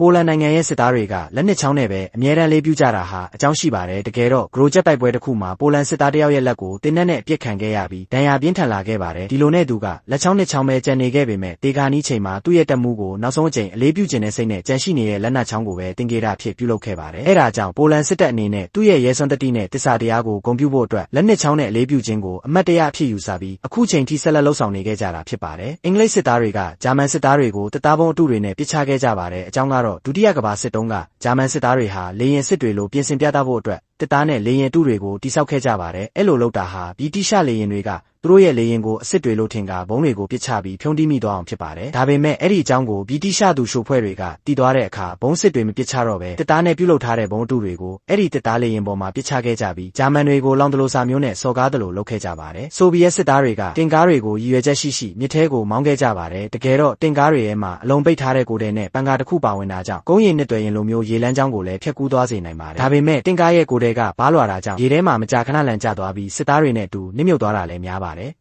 ပိုလန်နိုင်ငံရဲ့စစ်သားတွေကလက်နက်ချောင်းနဲ့ပဲအမြဲတမ်းလေးပြူကြတာဟာအကြောင်းရှိပါတယ်တကယ်တော့ဂရိုချက်တိုက်ပွဲတစ်ခုမှာပိုလန်စစ်သားတစ်ယောက်ရဲ့လက်ကိုတင်းနဲ့နဲ့အပြစ်ခံခဲ့ရပြီးဒဏ်ရာပြင်းထန်လာခဲ့ပါတယ်ဒီလိုနဲ့သူကလက်ချောင်းနှစ်ချောင်းပဲကြံနေခဲ့ပေမဲ့တေခါနီးချိန်မှာသူ့ရဲ့တက်မှုကိုနောက်ဆုံးအကြိမ်အလေးပြုကျင်တဲ့စိတ်နဲ့ကြံရှိနေတဲ့လက်နက်ချောင်းကိုပဲတင်ကေတာဖြစ်ပြုလုပ်ခဲ့ပါတယ်အဲ့ဒါကြောင့်ပိုလန်စစ်တပ်အနေနဲ့သူ့ရဲ့ရဲစွမ်းတတိနဲ့တစ္ဆာတရားကိုဂုဏ်ပြုဖို့အတွက်လက်နက်ချောင်းနဲ့အလေးပြုခြင်းကိုအမတ်တရအဖြစ်ယူဆပြီးအခုချိန်ထိဆက်လက်လှုပ်ဆောင်နေခဲ့ကြတာဖြစ်ပါတယ်အင်္ဂလိပ်စစ်သားတွေကဂျာမန်စစ်သားတွေကိုတပ်သားပုံအတုတွေနဲ့ပစ်ချခဲ့ကြပါတယ်အကြောင်းကတော့ဒုတိယကမ္ဘာစစ်တုန်းကဂျာမန်စစ်သားတွေဟာလေရင်စစ်တွေလိုပြင်ဆင်ပြသဖို့အတွက်တစ်သားနဲ့လေရင်တုတွေကိုတိစောက်ခဲ့ကြပါတယ်အဲ့လိုလုပ်တာဟာဗြိတိရှလေရင်တွေက သူတို့ရဲ့လေရင်ကိုအစ်စ်တွေလို့ထင်ကဘုံတွေကိုပစ်ချပြီးဖြုံးတိမိသွားအောင်ဖြစ်ပါတယ်ဒါပေမဲ့အဲ့ဒီအကြောင်းကိုဗြိတိရှသူရှိုဖွဲ့တွေကတီးသွားတဲ့အခါဘုံစစ်တွေမပစ်ချတော့ပဲတစ်သားနဲ့ပြုတ်လုထားတဲ့ဘုံတုတွေကိုအဲ့ဒီတစ်သားလေရင်ပေါ်မှာပစ်ချခဲ့ကြပြီးဂျာမန်တွေကိုလောင်တလို့စာမျိုးနဲ့စော်ကားတယ်လို့လုပ်ခဲ့ကြပါတယ်ဆိုဗီယက်စစ်သားတွေကတင်ကားတွေကိုရည်ရွယ်ချက်ရှိရှိမြစ်ထဲကိုမောင်းခဲ့ကြပါတယ်တကယ်တော့တင်ကားတွေထဲမှာအလုံးပိတ်ထားတဲ့ကိုယ်တဲ့နဲ့ပန်ကာတစ်ခုပါဝင်တာကြောင့်ကုန်းရင်နှစ်တွယ်ရင်လိုမျိုးရေလမ်းကြောင်းကိုလည်းဖျက်ကူးသွားစေနိုင်ပါတယ်ဒါပေမဲ့တင်ကားရဲ့ကိုယ်တဲ့ကဘားလွာတာကြောင့်ရေထဲမှာမကြာခဏလန်ကျသွားပြီးစစ်သားတွေနဲ့အတူနစ်မြုပ်သွားတာလည်းများပါတယ် 말해?